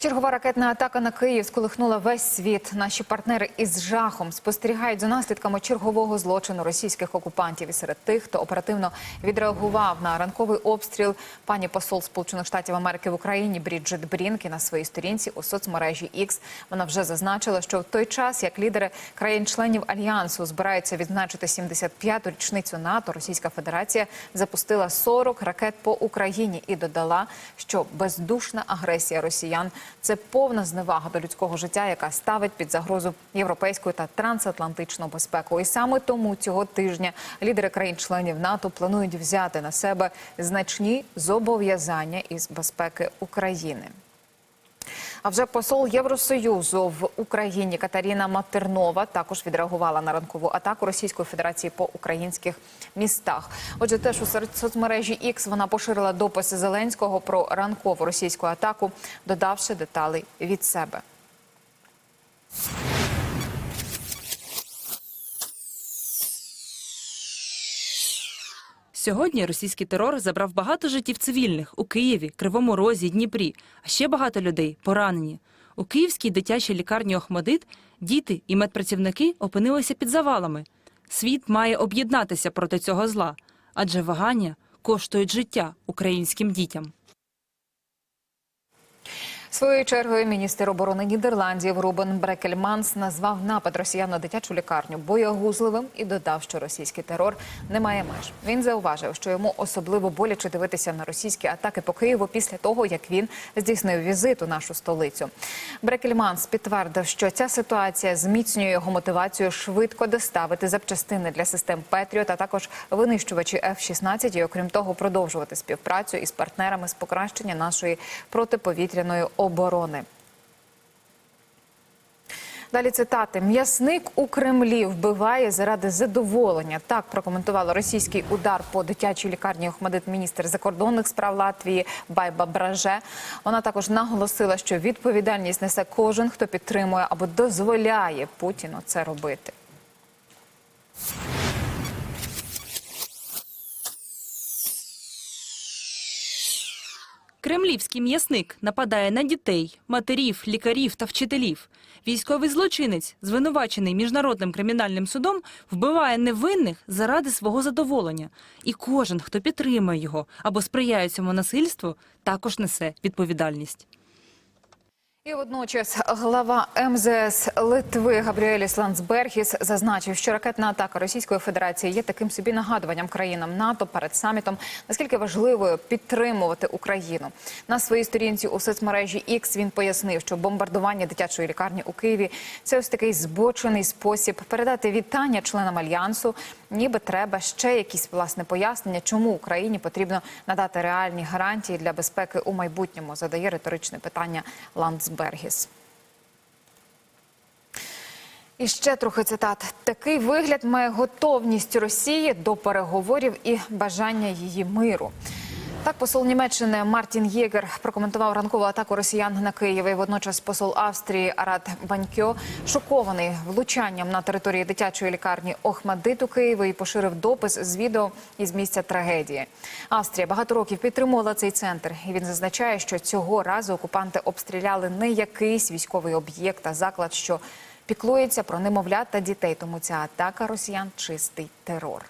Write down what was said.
Чергова ракетна атака на Київ сколихнула весь світ. Наші партнери із жахом спостерігають за наслідками чергового злочину російських окупантів. І серед тих, хто оперативно відреагував на ранковий обстріл, пані посол Сполучених Штатів Америки в Україні Бріджит Брінкі на своїй сторінці у соцмережі X. Вона вже зазначила, що в той час, як лідери країн-членів альянсу збираються відзначити 75-ту річницю НАТО, Російська Федерація запустила 40 ракет по Україні і додала, що бездушна агресія росіян це повна зневага до людського життя, яка ставить під загрозу європейську та трансатлантичну безпеку. І саме тому цього тижня лідери країн-членів НАТО планують взяти на себе значні зобов'язання із безпеки України. А вже посол Євросоюзу в Україні Катаріна Матернова також відреагувала на ранкову атаку Російської Федерації по українських містах. Отже, теж у соцмережі X вона поширила дописи Зеленського про ранкову російську атаку, додавши деталі від себе. Сьогодні російський терор забрав багато життів цивільних у Києві, Кривому Розі, Дніпрі, а ще багато людей поранені. У київській дитячій лікарні Охмадит діти і медпрацівники опинилися під завалами. Світ має об'єднатися проти цього зла, адже вагання коштують життя українським дітям. Своєю чергою міністр оборони Нідерландів Рубен Брекельманс назвав напад росіян на дитячу лікарню боягузливим і додав, що російський терор не має меж. Він зауважив, що йому особливо боляче дивитися на російські атаки по Києву після того, як він здійснив візит у нашу столицю. Брекельманс підтвердив, що ця ситуація зміцнює його мотивацію швидко доставити запчастини для систем Петріот, а також винищувачі F-16 і, окрім того, продовжувати співпрацю із партнерами з покращення нашої протиповітряної оборони. Далі цитати: м'ясник у Кремлі вбиває заради задоволення. Так прокоментувала російський удар по дитячій лікарні Охмадит міністр закордонних справ Латвії Байба Браже. Вона також наголосила, що відповідальність несе кожен, хто підтримує або дозволяє Путіну це робити. Кремлівський м'ясник нападає на дітей, матерів, лікарів та вчителів. Військовий злочинець, звинувачений міжнародним кримінальним судом, вбиває невинних заради свого задоволення. І кожен, хто підтримує його або сприяє цьому насильству, також несе відповідальність. І водночас глава МЗС Литви Габріеліс Ландсбергіс зазначив, що ракетна атака Російської Федерації є таким собі нагадуванням країнам НАТО перед самітом, наскільки важливою підтримувати Україну. На своїй сторінці у соцмережі X він пояснив, що бомбардування дитячої лікарні у Києві це ось такий збочений спосіб передати вітання членам альянсу, ніби треба ще якісь власне пояснення, чому Україні потрібно надати реальні гарантії для безпеки у майбутньому. Задає риторичне питання Ландсбергіс. І ще трохи цитат. Такий вигляд має готовність Росії до переговорів і бажання її миру. Так, посол Німеччини Мартін Єгер прокоментував ранкову атаку росіян на Київ. І водночас посол Австрії Арат Банькьо шокований влучанням на території дитячої лікарні Охмадит у Києві і поширив допис з відео із місця трагедії. Австрія багато років підтримувала цей центр, і він зазначає, що цього разу окупанти обстріляли не якийсь військовий об'єкт, а заклад, що піклується про немовлят та дітей. Тому ця атака росіян чистий терор.